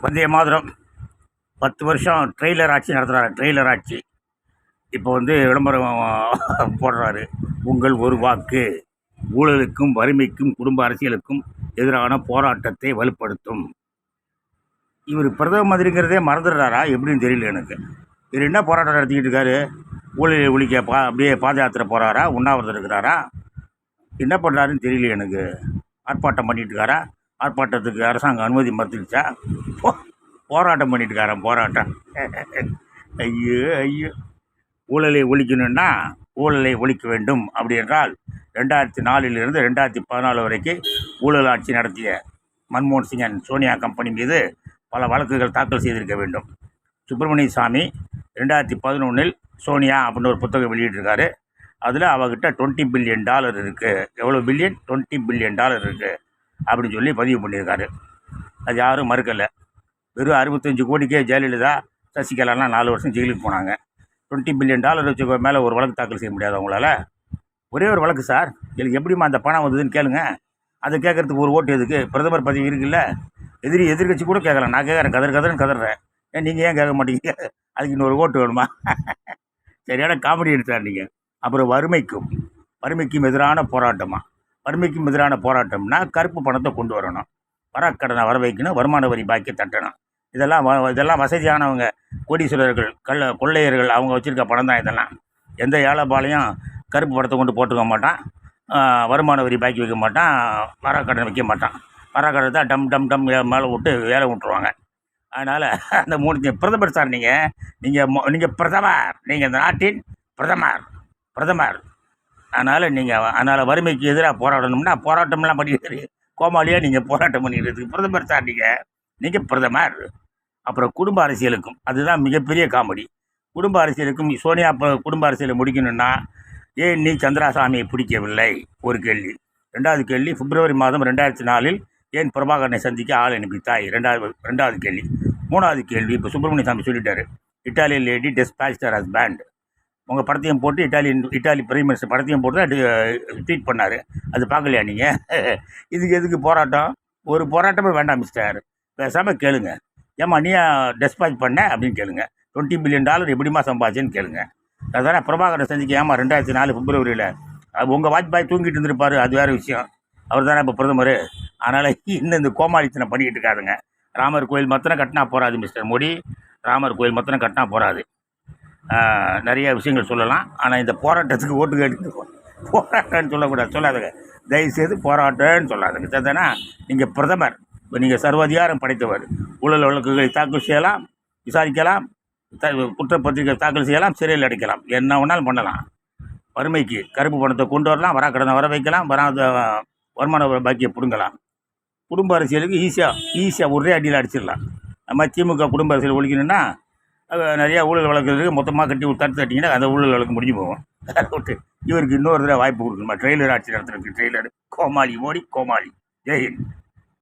வந்தே மாதிரம். பத்து வருஷம் ட்ரெய்லர் ஆட்சி நடத்துகிறாரு ட்ரெய்லர் ஆட்சி. இப்போ வந்து விளம்பரம் போடுறாரு. உங்கள் ஒரு வாக்கு ஊழலுக்கும் வறுமைக்கும் குடும்ப அரசியலுக்கும் எதிரான போராட்டத்தை வலுப்படுத்தும். இவர் பிரதம மந்திரிங்கிறதே மறந்துடுறாரா? எப்படின்னு தெரியல எனக்கு. இவர் என்ன போராட்டம் நடத்திக்கிட்டு இருக்காரு? ஊழலை ஒழிக்க பா அப்படியே பாத யாத்திரை போகிறாரா உண்ணாவிரதம் இருக்கிறாரா? என்ன பண்ணுறாருன்னு தெரியல எனக்கு. ஆர்ப்பாட்டம் பண்ணிட்டு இருக்காரா? ஆர்ப்பாட்டத்துக்கு அரசாங்கம் அனுமதி மறுத்துடுச்சா? போ போராட்டம் பண்ணிட்டுக்காரன் போராட்டம். ஐயோ ஐயோ. ஊழலை ஒழிக்கணும்னா ஊழலை ஒழிக்க வேண்டும் அப்படி என்றால் ரெண்டாயிரத்தி நாலிலிருந்து ரெண்டாயிரத்தி பதினாலு வரைக்கும் ஊழல் ஆட்சி நடத்திய மன்மோகன் சிங் அண்ட் சோனியா கம்பெனி மீது பல வழக்குகள் தாக்கல் செய்திருக்க வேண்டும். சுப்பிரமணிய சாமி ரெண்டாயிரத்தி பதினொன்றில் சோனியா அப்படின்னு ஒரு புத்தகம் வெளியிட்டிருக்காரு. அதில் அவகிட்ட டுவெண்ட்டி பில்லியன் டாலர் இருக்குது எவ்வளோ பில்லியன் டுவெண்ட்டி பில்லியன் டாலர் இருக்குது அப்படின்னு சொல்லி பதிவு பண்ணியிருக்காரு. அது யாரும் மறுக்கலை. வெறும் அறுபத்தஞ்சு கோடிக்கே ஜெயலலிதா சசிகலாலாம் நாலு வருஷம் ஜெயிலுக்கு போனாங்க. டுவெண்ட்டி பில்லியன் டாலர் வச்சு மேலே ஒரு வழக்கு தாக்கல் செய்ய முடியாது அவங்களால. ஒரே ஒரு வழக்கு சார். எனக்கு எப்படிம்மா அந்த பணம் வந்ததுன்னு கேளுங்க. அதை கேட்கறதுக்கு ஒரு ஓட்டு எதுக்கு? பிரதமர் பதவி இருக்குல்ல. எதிரி எதிர்கட்சி கூட கேட்கலாம். நான் கேட்குறேன். கதர் கதர்னு கதறேன். ஏன் நீங்கள் ஏன் கேட்க மாட்டீங்க? அதுக்கு இன்னொரு ஓட்டு வேணுமா? சரியான காமெடி எடுத்தார் நீங்கள் அப்புறம் வறுமைக்கும் வறுமைக்கும் எதிரான போராட்டமாக வறுமைக்கும் எதிரான போராட்டம்னா கருப்பு பணத்தை கொண்டு வரணும். வராக்கடனை வர வைக்கணும் வருமான வரி பாக்கி தட்டணும். இதெல்லாம் வ- இதெல்லாம் வசதியானவங்க கோடீஸ்வரர்கள் கள்ள கொள்ளையர்கள் அவங்க வச்சுருக்க பணம் தான் இதெல்லாம். எந்த ஏழைப்பாலையும் கருப்பு பணத்தை கொண்டு போட்டுக்க மாட்டான். வருமான வரி பாக்கி வைக்க மாட்டான் வராக்கடன் வைக்க மாட்டான். வராக்கடனை தான் டம் டம் டம் மேலே விட்டு வேலை விட்டுருவாங்க. அதனால் அந்த மூணு பிரதமர் சார் நீங்கள் நீங்கள் நீங்கள் பிரதமர் நீங்கள் இந்த நாட்டின் பிரதமர் பிரதமர். அதனால் நீங்கள் அதனால் வறுமைக்கு எதிராக போராடணும்னா போராட்டம்லாம் பண்ணிட்டு கோமாளியாக நீங்கள் போராட்டம் பண்ணிக்கிறதுக்கு பிரதமர் சார் நீங்கள் நீங்கள் பிரதமர். அப்புறம் குடும்ப அரசியலுக்கும். அதுதான் மிகப்பெரிய காமெடி. குடும்ப அரசியலுக்கும் சோனியா இப்போ குடும்ப அரசியலை முடிக்கணும்னா ஏன் நீ சந்திராசாமியை பிடிக்கவில்லை? ஒரு கேள்வி. ரெண்டாவது கேள்வி பிப்ரவரி மாதம் ரெண்டாயிரத்தி நாலில் ஏன் பிரபாகரனை சந்திக்க ஆள் அனுப்பித்தாய்? ரெண்டாவது ரெண்டாவது கேள்வி. மூணாவது கேள்வி இப்போ சுப்பிரமணிய சாமி சொல்லிட்டாரு. இட்டாலியன் லேடி டெஸ்பாஸ்டர் ஹஸ்பேண்ட். உங்கள் படத்தையும் போட்டு இட்டாலியன் இட்டாலி பிரைம் மினிஸ்டர் படத்தையும் போட்டு தான் ட்வீட் பண்ணார். அது பார்க்கலையா நீங்கள் இதுக்கு எதுக்கு போராட்டம்? ஒரு போராட்டமே வேண்டாம் மிஸ்டர் பேசாமல் கேளுங்க. ஏம்மா நீ டெஸ்பாச் பண்ண? அப்படின்னு கேளுங்க. டுவெண்ட்டி பில்லியன் டாலர் எப்படிமா சம்பாதிச்சேன்னு கேளுங்க. அதானே பிரபாகரன் சந்திக்கு ஏமா ரெண்டாயிரத்தி நாலு பிப்ரவரியில். உங்கள் வாஜ்பாய் தூங்கிட்டு இருந்திருப்பாரு அது வேறு விஷயம். அவர் தானே இப்போ பிரதமர். அதனால் இன்னும் இந்த கோமாளித்தனை பண்ணிக்கிட்டு இருக்காதுங்க. ராமர் கோயில் மத்தனை கட்டினா போகாது மிஸ்டர் மோடி. ராமர் கோயில் மத்தனை கட்டினா போகாது நிறைய விஷயங்கள் சொல்லலாம். ஆனால் இந்த போராட்டத்துக்கு ஓட்டு கேட்டு போராட்டம்னு சொல்லக்கூடாது. சொல்லாதுங்க. தயவுசெய்து போராட்டம்னு சொல்லாதுங்க. சரிதானா? நீங்கள் பிரதமர். இப்போ நீங்கள் சர்வாதிகாரம் படைத்தவர். ஊழல் வழக்குகளை தாக்கல் செய்யலாம் விசாரிக்கலாம் த- குற்றப்பத்திரிகை தாக்கல் செய்யலாம் சிறையில் அடைக்கலாம். என்ன வேணாலும் பண்ணலாம். வறுமைக்கு கருப்பு பணத்தை கொண்டு வரலாம் வராக்கடனை வர வைக்கலாம் வராத வருமான பாக்கியை பிடுங்கலாம். குடும்ப அரசியலுக்கு ஈஸியாக ஈஸியாக ஒரே அடியில் அடிச்சிடலாம். நம்ம திமுக குடும்ப அரசியல் ஒழிக்கணும்னா நிறையா ஊழல் வழக்கு மொத்தமாக கட்டி தடுத்து தட்டிங்கன்னா அந்த ஊழல் வழக்கு முடிஞ்சு போகும். அதை விட்டு இவருக்கு இன்னொரு தடவை வாய்ப்பு கொடுக்கணுமா? ட்ரெய்லர் ஆட்சி நடத்துறதுக்கு ட்ரெய்லர் கோமாளி மோடி கோமாளி. ஜெயஹிந்த்